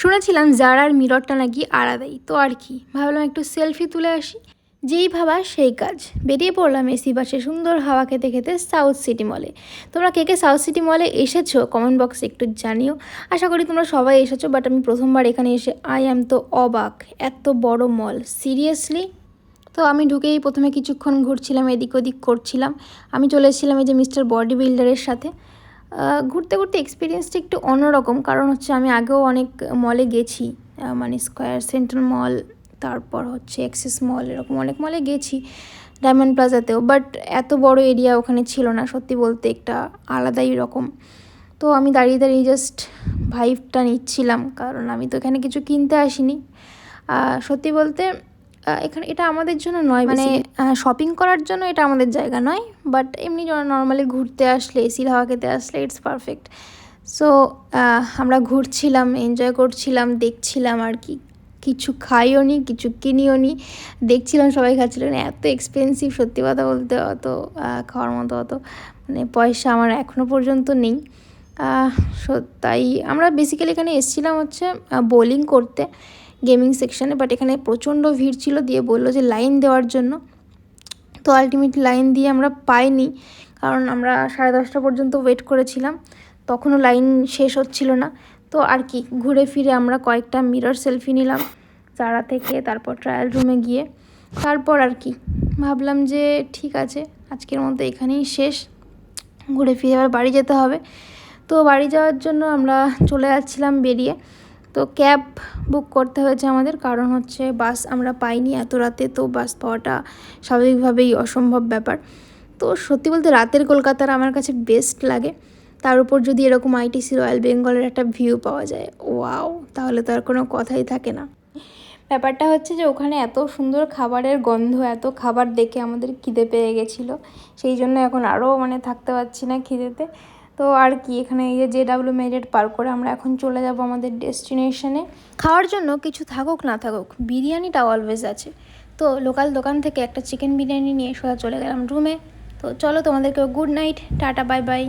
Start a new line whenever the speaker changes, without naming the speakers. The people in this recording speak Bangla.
শুনেছিলাম জারার মিররটা নাকি আলাদাই তো আর কি, ভাবলাম একটু সেলফি তুলে আসি। যেই ভাবা সেই কাজ। বেরিয়ে পড়লাম এসি বাসে সুন্দর হাওয়া খেতে খেতে সাউথ সিটি মলে তোমরা কে কে সাউথ সিটি মলে এসেছ কমেন্ট বক্সে একটু জানিও। আশা করি তোমরা সবাই এসেছ বাট আমি প্রথমবার এখানে এসে আই অ্যাম তো অবাক। এত বড় মল সিরিয়াসলি তো আমি ঢুকেই প্রথমে কিছুক্ষণ ঘুরছিলাম, এদিক ওদিক করছিলাম। আমি চলে এসেছিলাম এই যে মিস্টার বডি বিল্ডারের সাথে। ঘুরতে ঘুরতে এক্সপিরিয়েন্সটা একটু অন্যরকম। কারণ হচ্ছে আমি আগেও অনেক মলে গেছি মানে স্কোয়ার সেন্ট্রাল মল তারপর হচ্ছে অ্যাক্সিস মল এরকম অনেক মলে গেছি ডায়মন্ড প্লাজাতেও বাট এত বড় এরিয়া ওখানে ছিল না, সত্যি বলতে একটা আলাদাই রকম। তো আমি দাঁড়িয়ে দাঁড়িয়ে জাস্ট ভাইবটা নিচ্ছিলাম, কারণ আমি তো এখানে কিছু কিনতে আসিনি। সত্যি বলতে এখানে এটা আমাদের জন্য নয় মানে শপিং করার জন্য এটা আমাদের জায়গা নয় বাট এমনি নর্মালি ঘুরতে আসলে এসির হাওয়া খেতে আসলে ইটস পারফেক্ট সো আমরা ঘুরছিলাম এনজয় করছিলাম দেখছিলাম আর কি। কিছু খাইও নি কিছু কিনিও নি দেখছিলাম সবাই খাচ্ছিলেন এত এক্সপেন্সিভ সত্যি কথা বলতে অত খাওয়ার মতো অত মানে পয়সা আমার এখনও পর্যন্ত নেই। সো তাই আমরা বেসিক্যালি এখানে এসেছিলাম হচ্ছে বোলিং করতে। গেমিং সেকশানে বাট এখানে প্রচণ্ড ভিড় ছিল দিয়ে বলল যে লাইন দেওয়ার জন্য। তো আলটিমেট লাইন দিয়ে আমরা পাইনি, কারণ আমরা সাড়ে দশটা পর্যন্ত ওয়েট করেছিলাম। তখনও লাইন শেষ হচ্ছিল না। তো আর কি, ঘুরে ফিরে আমরা কয়েকটা মিরর সেলফি নিলাম জারা থেকে, তারপর ট্রায়াল রুমে গিয়ে। তারপর আর কি, ভাবলাম যে ঠিক আছে, আজকের মতো এখানেই শেষ। ঘুরে ফিরে আবার বাড়ি যেতে হবে। তো বাড়ি যাওয়ার জন্য আমরা চলে যাচ্ছিলাম বেরিয়ে। তো ক্যাব বুক করতে হয়েছে আমাদের। কারণ হচ্ছে বাস আমরা পাইনি এত রাতে, তো বাস পাওয়াটা স্বাভাবিকভাবেই অসম্ভব ব্যাপার। তো সত্যি বলতে রাতের কলকাতার আমার কাছে বেস্ট লাগে। তার উপর যদি এরকম আইটিসি রয়্যাল বেঙ্গলের একটা ভিউ পাওয়া যায় ওয়াও তাহলে তো আর কোনো কথাই থাকে না। ব্যাপারটা হচ্ছে যে ওখানে এত সুন্দর খাবারের গন্ধ, এত খাবার দেখে আমাদের খিদে পেয়ে গেছিল। সেই জন্য এখন আরও মানে থাকতে পারছি না খিদেতে। তো আর কি, এখানে এই যে ডাব্লিউ মেরিট পার করে আমরা এখন চলে যাব আমাদের ডেস্টিনেশনে খাওয়ার জন্য কিছু থাকুক, না থাকুক বিরিয়ানিটা অলওয়েজ আছে। তো লোকাল দোকান থেকে একটা চিকেন বিরিয়ানি নিয়ে সোজা চলে গেলাম রুমে তো চলো তোমাদেরকে good night tata bye bye